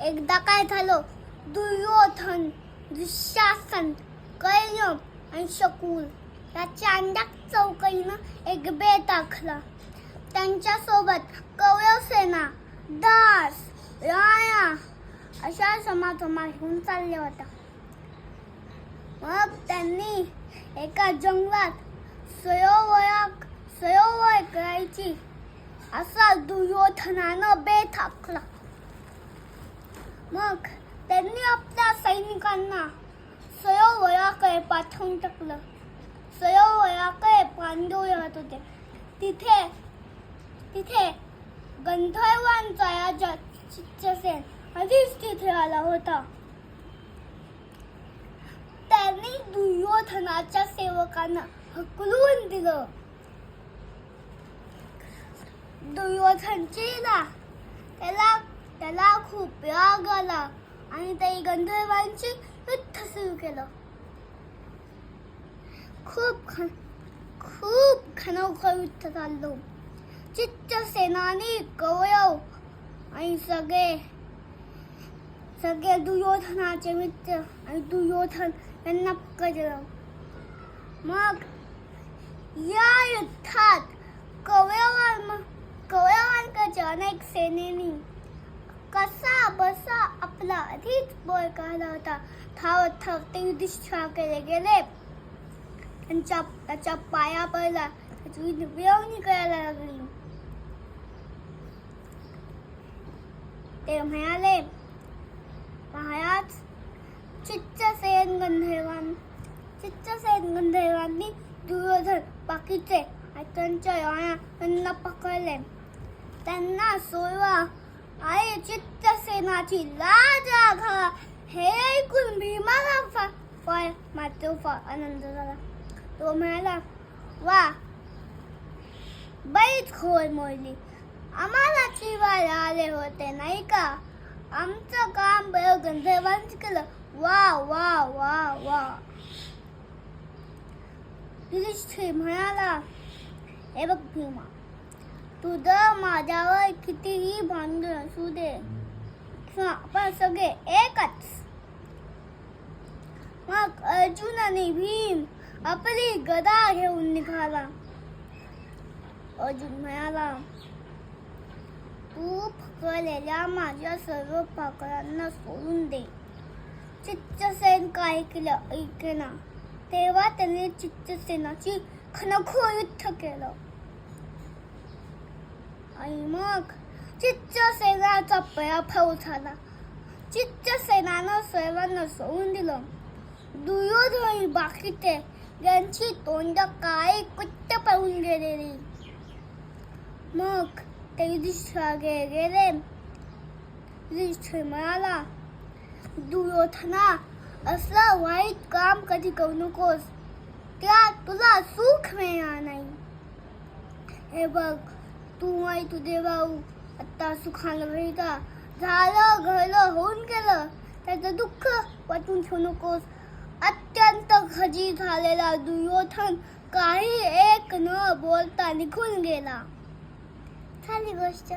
एकदा काय झालं? दुर्योधन दुःशासन कैयम आणि शकुल या चांडक चौकईनं एक बेत आखला. त्यांच्यासोबत कवयसेना दास राया अशा समाजमा घेऊन चालल्या होत्या. मग त्यांनी एका जंगलात सरोवरा सरोवर करायची असा दुर्योधनानं बेत आखला. मग त्यांनी आपल्या सैनिकांना सरोवराकडे पाठवून टाकलं. सरोवराकडे पांडव राहत होते. तिथे तिथे गंधर्वांचा राजा चित्रसेन आधीच तिथे आला होता. त्यांनी दुर्योधनाच्या सेवकांना हकलून दिलं. दुर्योधनची चिडला त्याला त्याला खूप राग आला आणि ते गंधर्वांची युद्ध सुरू केलं. खूप खन खूप खनोखर युद्ध चाललो. चित्तसेनानी कौरव आणि सगळे सगळे दुर्योधनाचे मित्र आणि दुर्योधन यांना पकडलं मग या युद्धात कौरवां कौरवांकडच्या अनेक सेनेनी कसा बसा आपला आधीच बळ काढला होता। धावत धावत ते युधिष्ठिराकडे गेले त्यांच्या त्याच्या पाया पडला त्याची विनवणी करायला लागली ते म्हणाले महाराज चित्तसेन गंधर्वान चित्तसेन गंधर्वांनी दुर्योधन बाकीचे त्यांच्या राण्या त्यांना पकडले त्यांना सोडवा आई चित्तसेनाची लाज राखा हे ऐकून भीमाला फा- फार मात्र फार आनंद झाला. तो म्हणाला वा बैठ खोल मोडली. आम्हाला चिवायला आले होते नाही का? आमचं काम गंधर्वांच केलं. वा वा वा वा. युधिष्ठिर म्हणाला हे बघ भीमा तुझं माझ्यावर कितीही भांडण असू दे आपण सगळे एकच. मग अर्जुन आणि भीम आपली गदा घेऊन निघाला. अर्जुन म्हणाला तू फकलेल्या माझ्या सर्व पाकळांना सोडून दे. चित्तसेन काय केलं ऐकना तेव्हा त्याने चित्तसेनाची खनखो युद्ध केलं. आणि मग चित्तसेनाचा पराभव झाला चित्तसेनानं सर्वांना सोडून दिलं. दुर्योधन आणि बाकीचे यांची तोंड काय कुट्ट पळून गेलेली. मग ते युधिष्ठिराकडे गेले युधिष्ठिर म्हणाला दुर्योधना असलं वाईट काम कधी करू नकोस. त्यात तुला सुख मिळणार नाही. हे बघ तू आणि तुझे भाऊ. आता सुखान मिळता. झालं घरलं होऊन गेलं. त्याचं दुःख वाटून ठेवू नकोस. अत्यंत खजी झालेला दुर्योधन काही एक न बोलता निघून गेला. झाली गोष्ट.